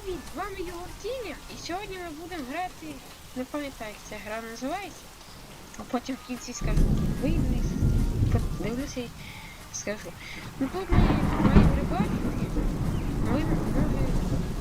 привіт! З вами Єгор Тіня, і сьогодні ми будемо грати. Не пам'ятаю, як ця гра називається. А потім в кінці скажу. Вийдусь, подивлюся і скажу. Ну тут ми маємо рибачити. Ви може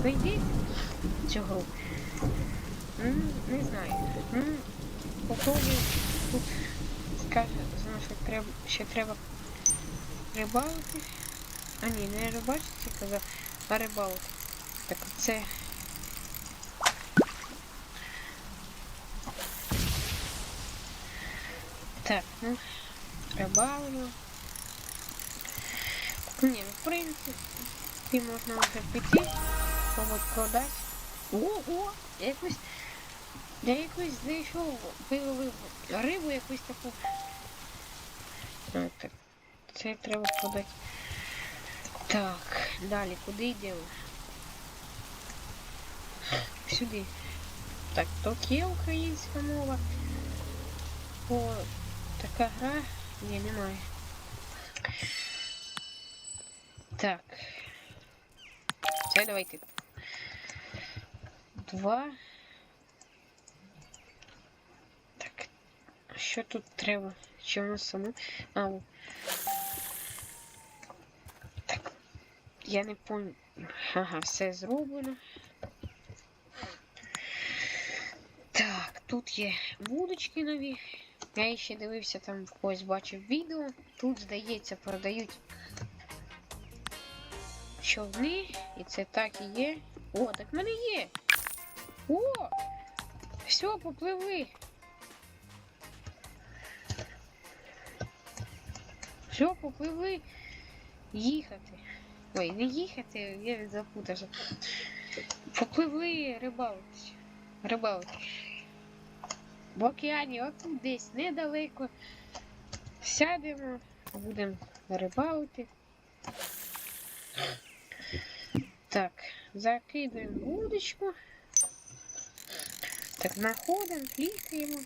знайдіть цю гру. Ну, не знаю. Ну, попробую тут скаже, що треба, ще треба рибалити. А ні, не рибачити, казав, а рибалити. Так це. Так, ну, рибалимо. Ні, ну, в принципі, можна вже піти, мабуть, продати. Ого! Я якусь. Я якусь знайшов виловив рибу якусь таку. А, так. Це треба продати. Так, далі, куди йдемо? Сюди. Так, тут є українська мова. О, така гра. Ні, немає. Так. Це давайте. Два. Так. Що тут треба? Що у нас саме? А. Так. Я не пам'ятаю. Ага, все зроблено. Так, тут є вудочки нові. Я ще дивився там в когось бачив відео. Тут, здається, продають човни, і це так і є. О, так в мене є. О! Все, попливли. Все, попливли їхати. Ой, не їхати, я запутався. Попливли рибалити. Рибалити. В океані отут десь недалеко. Сядемо, будемо рибалити. Так, закидуємо вудочку. Так, знаходимо, клікаємо.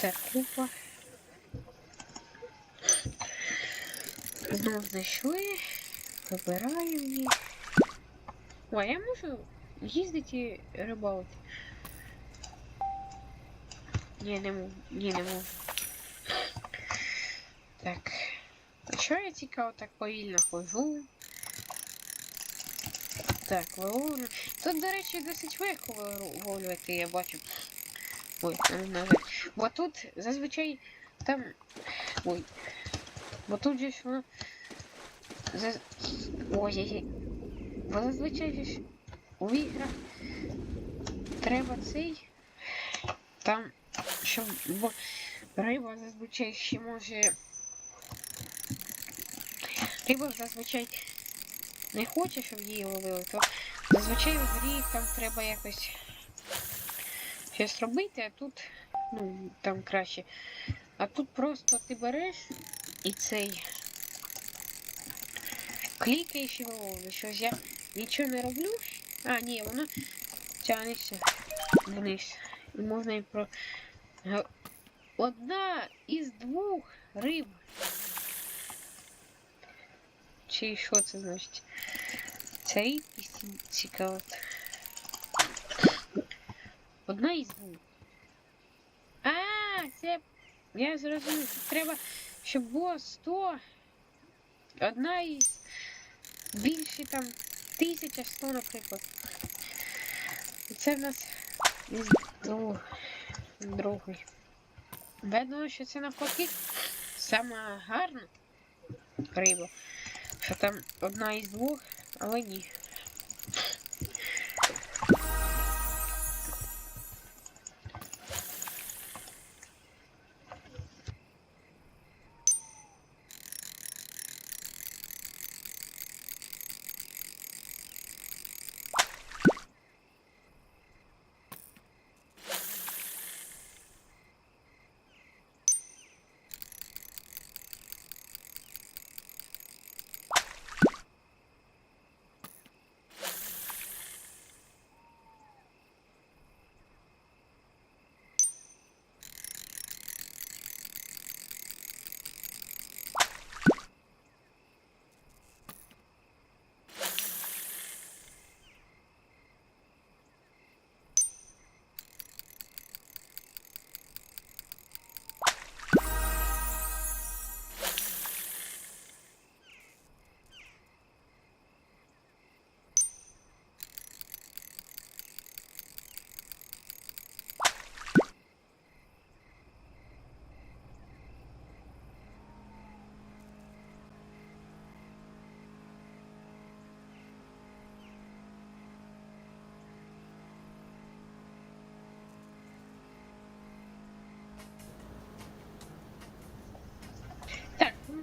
Так, опа. Знов знайшли. Вибираємо її. О, а я можу їздити і рибалити. Ні, не можу. Ні, не можу. Так. А чого я цікаво так повільно ходжу? Так, виловлю. Тут, до речі, досить легко виловлювати, я бачу. Ой, ну. Бо тут зазвичай там. Ой. Бо тут же ж воно. Заз... Ой, ой, Бо зазвичай же ж у іграх треба цей. Там, щоб бо риба зазвичай ще може. Риба зазвичай не хоче, щоб її ловили, то зазвичай в грі там треба якось щось робити, а тут, ну, там краще. А тут просто ти береш і цей клікаєш і виловлюєш. Щось я нічого не роблю. А, ні, воно тягнеться вниз. І можна і про. Одна із двох риб. Чи що це значить? Це рідкість цікаво. Одна із двох. А, це. Я зрозумів. Тут треба, щоб було 100. Одна із більше там 1100, наприклад. Це в нас із другий. Я думаю, що це навпаки сама гарна риба. Що там одна із двох, але ні.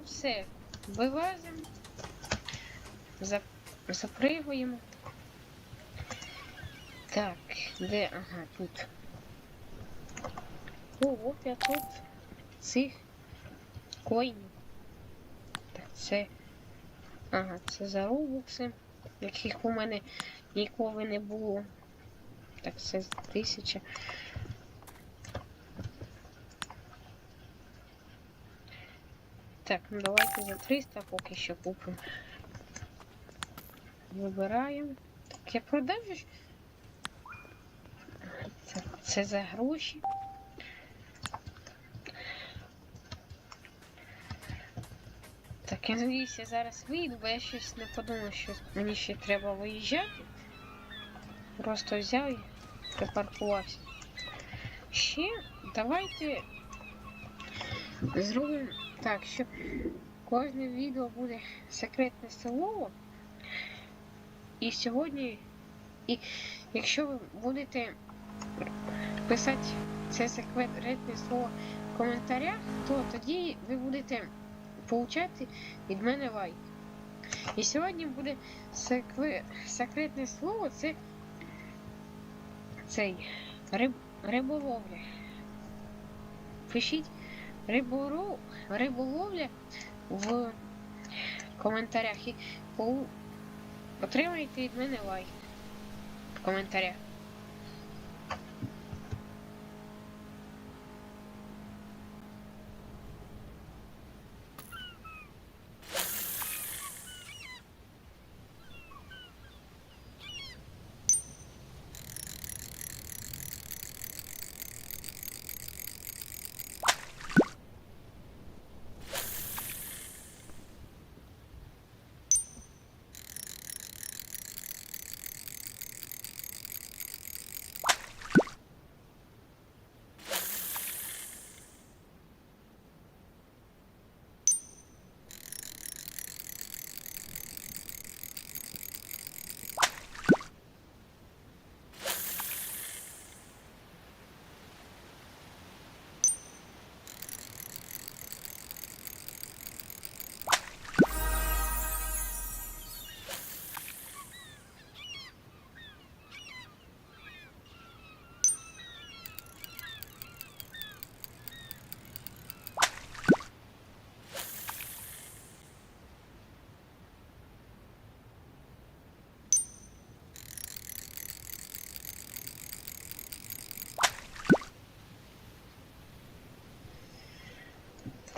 Все. Вилазимо. За... Запригуємо. Так, де? Ага, тут. Ого, 500 цих коїнів. Так, це. Ага, це за робокси, яких у мене ніколи не було. Так, це тисяча. Так, ну давайте за 300 поки що купимо. Вибираємо. Так, я продав же. Це, за гроші. Так, я надіюся, я зараз вийду, бо я щось не подумав, що мені ще треба виїжджати. Просто взяв і припаркувався. Ще давайте зробимо так, що кожне відео буде секретне слово. І сьогодні, і якщо ви будете писати це секретне слово в коментарях, то тоді ви будете получати від мене лайк. І сьогодні буде секве... секретне слово це цей риб... риболовля. Пишіть рибору... риболовля в коментарях і по... отримайте від мене лайк в коментарях.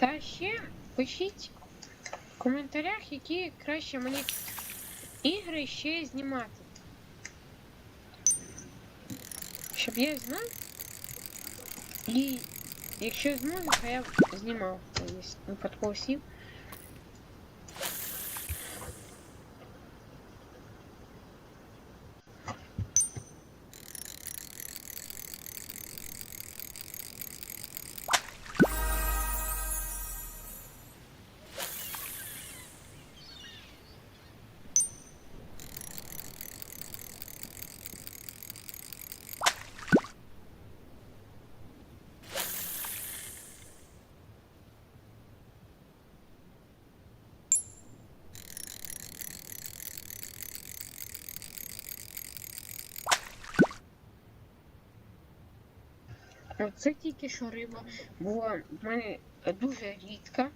Та ще пишіть в коментарях, які краще мені ігри ще знімати. Щоб я знав. І якщо зможу, то я б знімав. Тобто, випадково сів. Оце тільки що риба була в мене дуже рідка.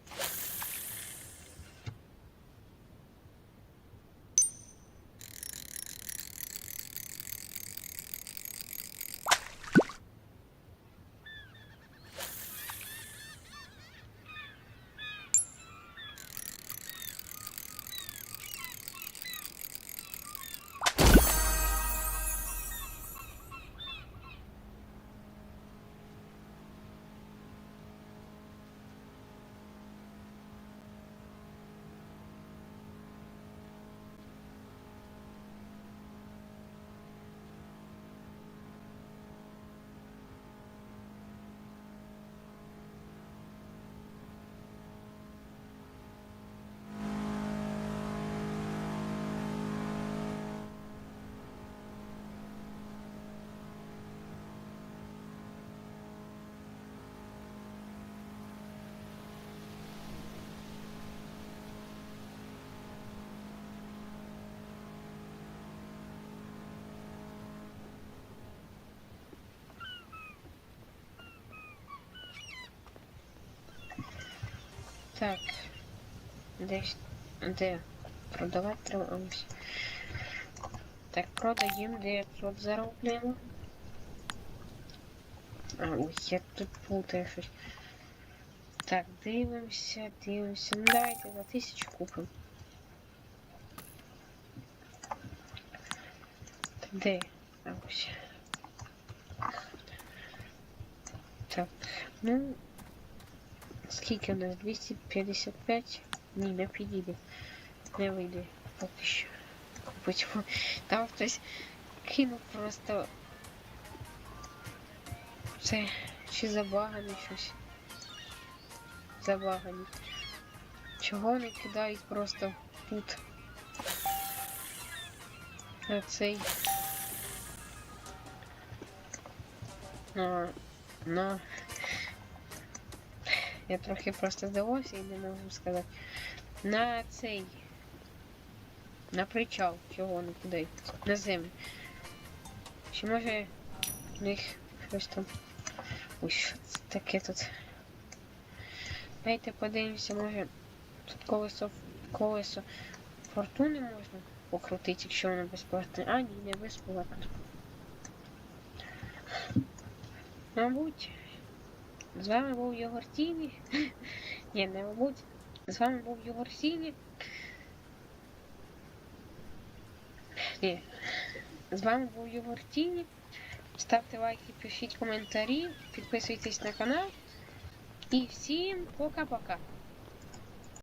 Так. Десь. Де? Продавати треба. Ось. Так, продаємо 900 заробляємо. А, ой, я тут путаю щось. Так, дивимося, дивимося. Ну давайте за тисячу купимо. Де? А, ось. Так, ну. Скільки у нас? 255? Ні, не підійде. Не вийде поки що. Купить. Там хтось кинув просто. Це чи забаганий щось. Забаганий. Чого не кидають просто тут? А цей. Ну, ну. Я трохи просто здивався і не можу сказати. На цей. На причал, чого не кидають. На землю. Чи може в них щось там. Ой, що це таке тут. Давайте подивимося, може тут колесо колесо фортуни можна покрутити, якщо воно безплатне. А, ні, не безплатно. Мабуть. З вами був Єгор Тіні. Ні, не мабуть. З вами був Єгор Тіні. Ні. З вами був Єгор Тіні. Ставте лайки, пишіть коментарі, підписуйтесь на канал. І всім пока-пока.